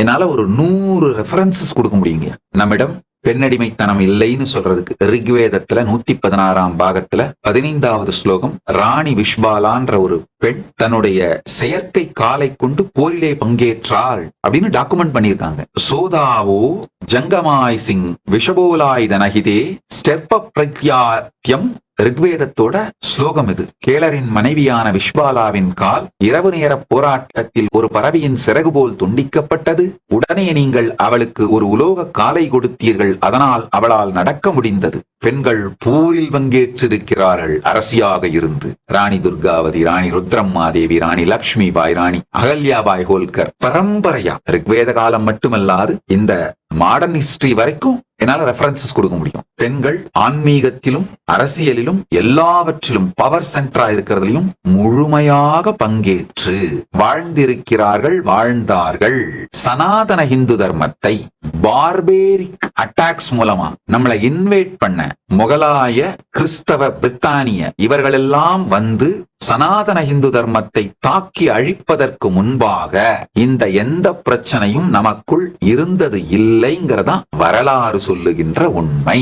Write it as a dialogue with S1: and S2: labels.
S1: என்னால ஒரு நூறு ரெஃபரன்சஸ் கொடுக்க முடியுங்க. நம்மிடம் பெண்ணடிமைத்தனம் இல்லைன்னு சொல்றதுக்கு ரிக்வேதத்துல நூத்தி பதினாறாம் பாகத்துல பதினைந்தாவது ஸ்லோகம் ராணி விஷ்பாலான்ற ஒரு பெண் தன்னுடைய செயற்கை காலை கொண்டு போரிலே பங்கேற்றாள் அப்படின்னு டாக்குமெண்ட் பண்ணியிருக்காங்க. சோதாவோ ஜங்கமாய் சிங் விஷபோலாய் தனகிதே ஸ்டெர்ப பிரத்யாத்தியம் ரிக்வேதத்தோட ஸ்லோகம் இது. கேளரின் மனைவியான விஸ்வாலாவின் கால் இரவு நேர போராட்டத்தில் ஒரு பறவையின் சிறகு போல் துண்டிக்கப்பட்டது. உடனே நீங்கள் அவளுக்கு ஒரு உலோக காலை கொடுத்தீர்கள். அதனால் அவளால் நடக்க முடிந்தது. பெண்கள் போரில் பங்கேற்றிருக்கிறார்கள். அரசியாக இருந்து. ராணி துர்காவதி ராணி ருத்ரம்மா தேவி ராணி லக்ஷ்மி பாய் ராணி அகல்யாபாய் ஹோல்கர். பரம்பரையா. ரிக்வேத காலம் மட்டுமல்லாது இந்த மாடர்ன் ஹிஸ்டரி வரைக்கும் என்னால ரெஃபரன்சஸ் கொடுக்க முடியும். பெண்கள் ஆன்மீகத்திலும் அரசியலிலும் எல்லாவற்றிலும் பவர் சென்டரா இருக்கிறதுலையும் முழுமையாக பங்கேற்று வாழ்ந்திருக்கிறார்கள் வாழ்ந்தார்கள். சனாதன இந்து தர்மத்தை பார்பேரிக் அட்டாக்ஸ் மூலமா நம்மளை இன்வைட் பண்ண முகலாய கிறிஸ்தவ பிரித்தானிய இவர்களெல்லாம் வந்து சனாதன இந்து தர்மத்தை தாக்கி அழிப்பதற்கு முன்பாக இந்த எந்த பிரச்சனையும் நமக்குள் இருந்தது இல்லைங்கிறதா வரலாறு சொல்லுகின்ற உண்மை.